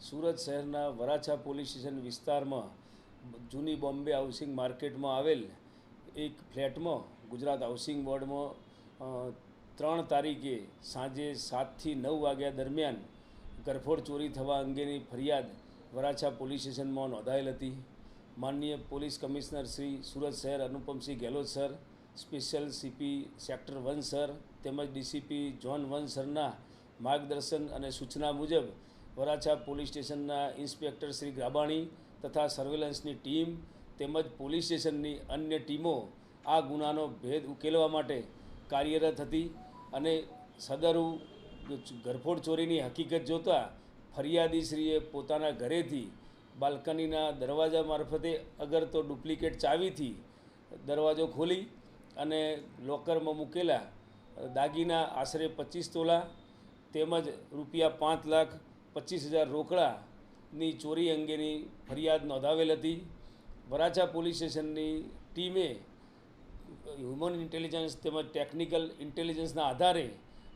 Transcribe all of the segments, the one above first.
સુરત શહેરના Varachha police station વિસ્તારમાં જૂની બોમ્બે હાઉસિંગ માર્કેટમાં આવેલ એક ફ્લેટમાં, ગુજરાત હાઉસિંગ બોર્ડમાં ત્રણ તારીખે સાંજે સાતથી નવ વાગ્યા દરમિયાન ગરફોડ ચોરી થવા અંગેની ફરિયાદ વરાછા પોલીસ સ્ટેશનમાં નોંધાયેલ હતી. માનનીય પોલીસ કમિશનર શ્રી સુરત શહેર Anupamsinh Gehlot sir, special CP sector one sir તેમજ ડીસીપી જોન વન સરના માર્ગદર્શન અને સૂચના મુજબ વરાછા પોલીસ સ્ટેશનના ઇન્સ્પેક્ટર શ્રી ગ્રાબાણી તથા સર્વેલન્સની ટીમ તેમજ પોલીસ સ્ટેશનની અન્ય ટીમો આ ગુનાનો ભેદ ઉકેલવા માટે કાર્યરત હતી અને સદરુ ઘરફોડ ચોરીની હકીકત જોતાં ફરિયાદીશ્રીએ પોતાના ઘરેથી બાલ્કનીના દરવાજા મારફતે અગર તો ડુપ્લિકેટ ચાવીથી દરવાજો ખોલી અને લોકરમાં મૂકેલા દાગીના આશરે પચીસ તોલા તેમજ રૂપિયા પાંચ લાખ પચીસ હજાર રોકડાની ચોરી અંગેની ફરિયાદ નોંધાવેલ હતી. વરાછા પોલીસ સ્ટેશનની ટીમે હ્યુમન ઇન્ટેલિજન્સ તેમજ ટેકનિકલ ઇન્ટેલિજન્સના આધારે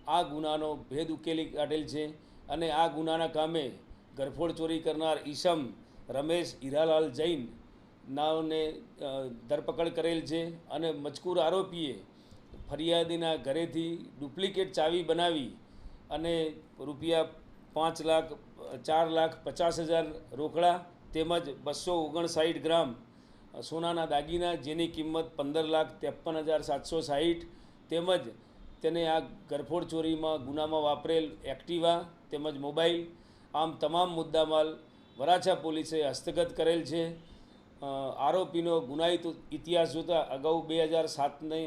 આ ગુનાનો ભેદ ઉકેલી કાઢેલ છે અને આ ગુનાના કામે ગરફોડ ચોરી કરનાર ઈસમ રમેશ હીરાલાલ જૈન નાવને ધરપકડ કરેલ છે અને મજકૂર આરોપીએ ફરિયાદીના ઘરેથી ડુપ્લિકેટ ચાવી બનાવી અને રૂપિયા પાંચ લાખ, ચાર લાખ પચાસ હજાર રોકડા તેમજ બસો ઓગણસાઠ ગ્રામ સોનાના દાગીના જેની કિંમત પંદર લાખ ત્રેપન હજાર સાતસો સાહીઠ તેમજ તેને આ ગરફોડ ચોરીમાં ગુનામાં વાપરેલ એક્ટિવા તેમજ મોબાઈલ, આમ તમામ મુદ્દામાલ વરાછા પોલીસે હસ્તગત કરેલ છે. આરોપીનો ગુનાહિત ઇતિહાસ જોતાં અગાઉ બે હજાર સાતને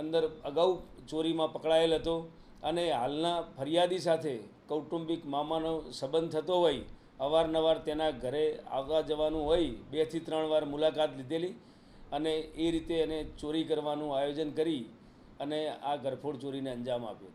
અંદર અગાઉ ચોરીમાં પકડાયેલ હતો. અને હાલના ફરિયાદી સાથે કૌટુંબિક મામાનો સંબંધ થતો હોય, અવારનવાર તેના ઘરે આવવા જવાનું હોય, બેથી ત્રણ વાર મુલાકાત લીધેલી અને એ રીતે એને ચોરી કરવાનું આયોજન કરી અને આ ગરફોડ ચોરીને અંજામ આપ્યો